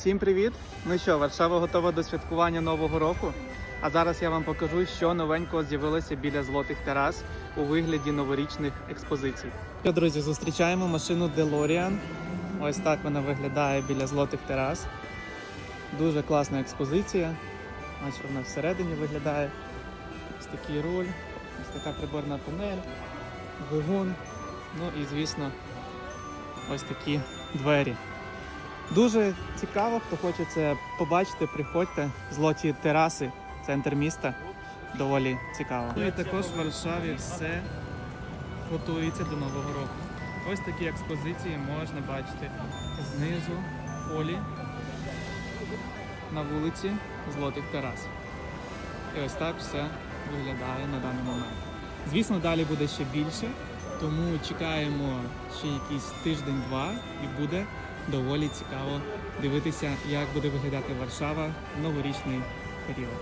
Всім привіт! Ну що, Варшава готова до святкування Нового року. А зараз я вам покажу, що новенького з'явилося біля золотих терас у вигляді новорічних експозицій. Що, друзі, зустрічаємо машину DeLorean. Ось так вона виглядає біля золотих терас. Дуже класна експозиція. Ось вона всередині виглядає. Ось такий руль, ось така приборна панель, двигун. Ну і звісно, ось такі двері. Дуже цікаво, хто хоче це побачити, приходьте. Злоті тераси, центр міста. Доволі цікаво. Ну і також в Варшаві все готується до Нового року. Ось такі експозиції можна бачити знизу полі на вулиці Злотих терас. І ось так все виглядає на даний момент. Звісно, далі буде ще більше, тому чекаємо ще якийсь тиждень-два і буде доволі цікаво дивитися, як буде виглядати Варшава в новорічний період.